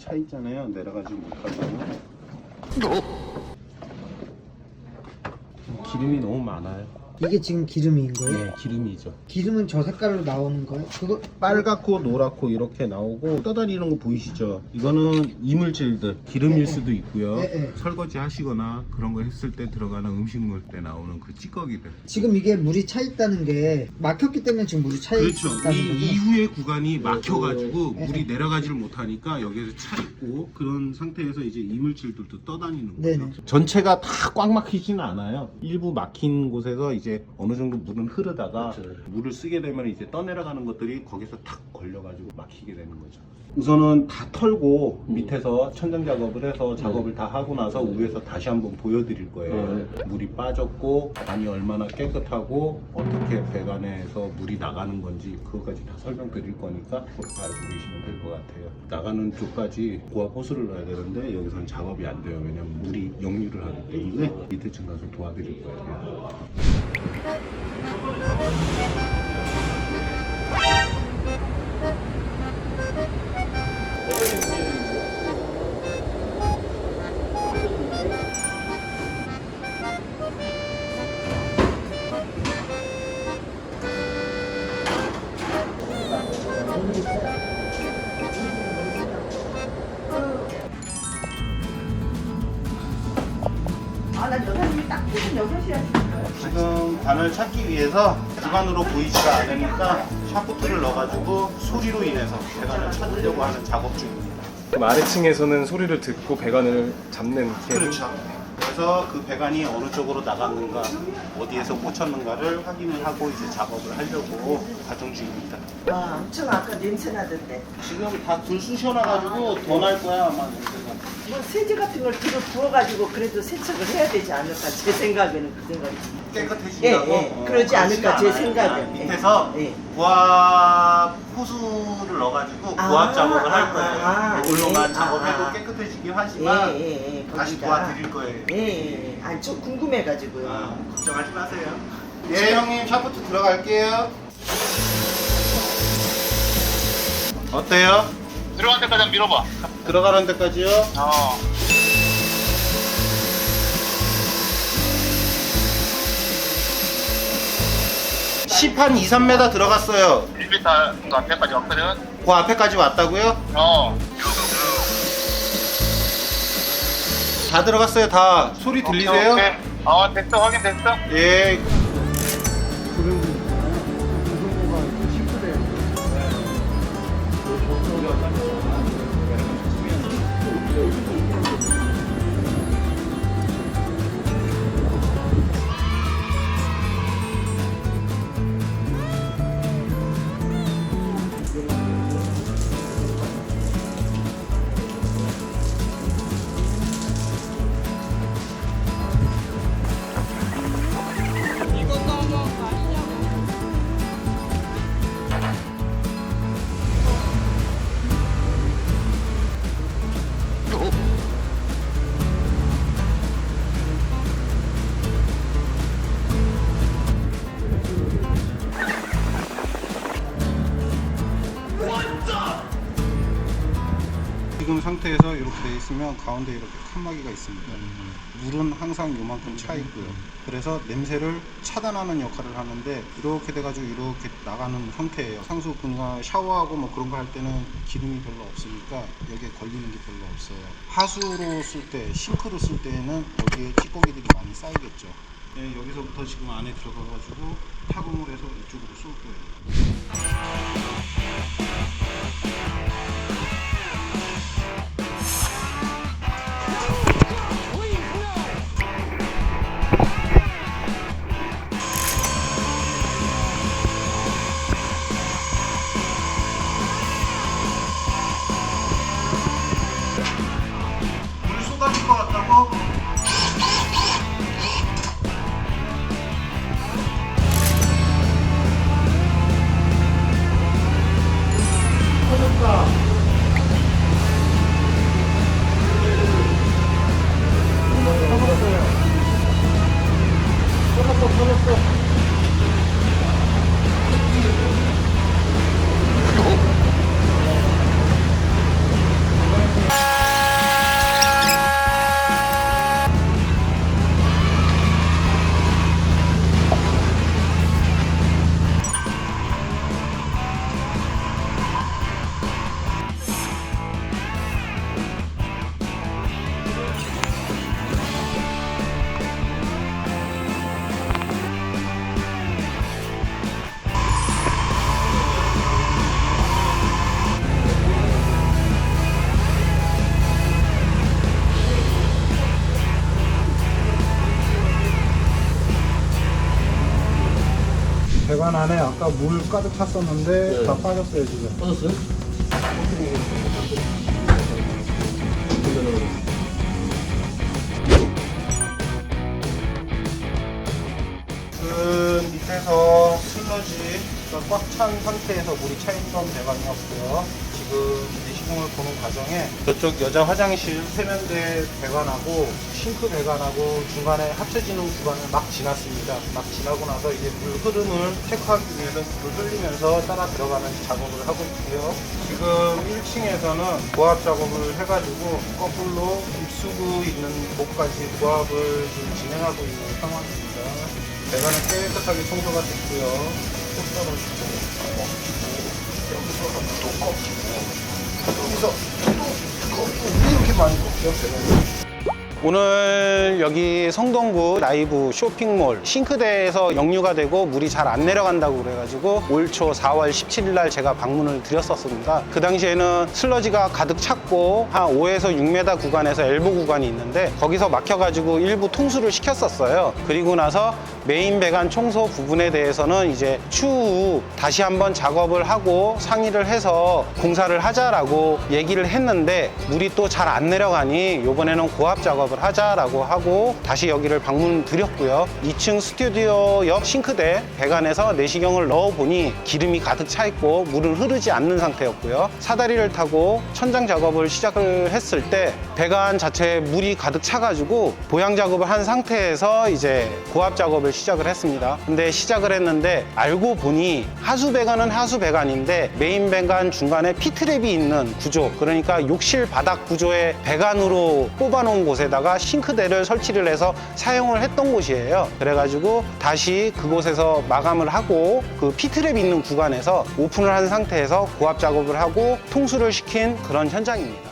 차 있잖아요. 내려가지 못하잖아요. 기름이 너무 많아요. 이게 지금 기름인 거예요? 네, 기름이죠. 기름은 저 색깔로 나오는 거예요? 그거 빨갛고 노랗고 이렇게 나오고 떠다니는 거 보이시죠? 이거는 이물질들 기름일 수도 있고요. 네, 네. 설거지 하시거나 그런 거 했을 때 들어가는 음식물 때 나오는 그 찌꺼기들. 지금 이게 물이 차 있다는 게 막혔기 때문에 지금 물이 차 그렇죠. 있다는 이 거죠? 이후의 구간이 막혀가지고 네. 물이 내려가지를 못하니까 여기에서 차 있고 그런 상태에서 이제 이물질들도 떠다니는 거죠. 네 네. 전체가 다 꽉 막히지는 않아요. 일부 막힌 곳에서 이제 어느 정도 물은 흐르다가 물을 쓰게 되면 이제 떠내려가는 것들이 거기서 탁 걸려가지고 막히게 되는 거죠. 우선은 다 털고 밑에서 천장 작업을 해서 작업을 다 하고 나서 위에서 다시 한번 보여드릴 거예요. 물이 빠졌고 안이 얼마나 깨끗하고 어떻게 배관에서 물이 나가는 건지 그것까지 다 설명드릴 거니까 알고 계시면 될 것 같아요. 나가는 쪽까지 고압 호스를 넣어야 되는데 여기서는 작업이 안 돼요. 왜냐면 물이 역류를 하기 때문에 밑에 층 가서 도와드릴 거예요. Thank you. 지금 관을 찾기 위해서 주관으로 보이지가 않으니까 샤프트를 넣어가지고 소리로 인해서 배관을 찾으려고 하는 작업 중입니다. 그럼 아래층에서는 소리를 듣고 배관을 잡는 게 그렇죠. 그래서 그 배관이 어느 쪽으로 나갔는가, 어디에서 꽂혔는가를 확인을 하고 이제 작업을 하려고 가정 중입니다. 와 엄청 아까 냄새 나던데 지금 다 불 쑤셔놔가지고 더 날 거야 아마 냄새가. 뭐 세제 같은 걸 뒤로 부어가지고 그래도 세척을 해야 되지 않을까 제 생각에는 그 생각이 깨끗해진다고? 예, 예. 어, 그러지 않을까, 제 그렇지는 생각엔. 않아요. 예. 밑에서 예. 고압 호수를 넣어가지고 아, 고압 작업을 할 아, 거예요. 아, 이걸로만 예. 작업해도 아, 아. 깨끗해지긴 하지만 예 예 예 다시 도와드릴 거예요. 예예 아니 저 궁금해가지고요 아, 걱정하지 마세요. 예, 형님 샤프트 들어갈게요. 어때요? 들어갈 때까지 한번 밀어봐. 들어가는 데까지요? 어. 십한 2, 3m 들어갔어요. 1m 정도 앞에까지 왔거든. 그 앞에까지 왔다고요? 어. 다 들어갔어요, 다. 소리 들리세요? 오케이, 오케이. 어, 됐어. 확인 됐어. 예. 지금 상태에서 이렇게 돼 있으면 가운데 이렇게 칸막이가 있습니다. 물은 항상 요만큼 차 있고요. 그래서 냄새를 차단하는 역할을 하는데 이렇게 돼가지고 이렇게 나가는 상태예요. 상수 분가 샤워하고 뭐 그런 거 할 때는 기름이 별로 없으니까 여기에 걸리는 게 별로 없어요. 하수로 쓸 때, 싱크로 쓸 때는 여기에 찌꺼기들이 많이 쌓이겠죠. 네, 여기서부터 지금 안에 들어가가지고 타공을 해서 이쪽으로 쏠 거예요. 是啊。 배관 안에 아까 물 가득 찼었는데 다 빠졌어요 지금. 빠졌어요? 그 밑에서 슬러지가 꽉 찬 상태에서 물이 차 있던 배관이었고요. 지금 내시경을 보는 과정에 저쪽 여자 화장실 세면대 배관하고 싱크 배관하고 중간에 합쳐지는 구간을 막 지났습니다. 막 지나고 나서 이제 물 흐름을 체크하기 위해서 물을 흘리면서 따라 들어가는 작업을 하고 있고요. 지금 1층에서는 고압 작업을 해가지고 거꾸로 입수구 있는 곳까지 고압을 지금 진행하고 있는 상황입니다. 배관은 깨끗하게 청소가 됐고요. 포스터를 오늘 여기 성동구 라이브 쇼핑몰 싱크대에서 역류가 되고 물이 잘 안 내려간다고 그래가지고 올 초 4월 17일 날 제가 방문을 드렸었습니다. 그 당시에는 슬러지가 가득 찼고 한 5에서 6m 구간에서 엘보 구간이 있는데 거기서 막혀가지고 일부 통수를 시켰었어요. 그리고 나서 메인 배관 청소 부분에 대해서는 이제 추후 다시 한번 작업을 하고 상의를 해서 공사를 하자라고 얘기를 했는데 물이 또 잘 안 내려가니 이번에는 고압 작업을 하자라고 하고 다시 여기를 방문 드렸고요. 2층 스튜디오 옆 싱크대 배관에서 내시경을 넣어 보니 기름이 가득 차 있고 물은 흐르지 않는 상태였고요. 사다리를 타고 천장 작업을 시작을 했을 때 배관 자체에 물이 가득 차가지고 보양 작업을 한 상태에서 이제 고압 작업을 시작을 했습니다. 근데 시작을 했는데 알고 보니 하수 배관은 하수 배관인데 메인 배관 중간에 피트랩이 있는 구조 그러니까 욕실 바닥 구조의 배관으로 뽑아놓은 곳에다가 싱크대를 설치를 해서 사용을 했던 곳이에요. 그래가지고 다시 그곳에서 마감을 하고 그 피트랩 있는 구간에서 오픈을 한 상태에서 고압 작업을 하고 통수를 시킨 그런 현장입니다.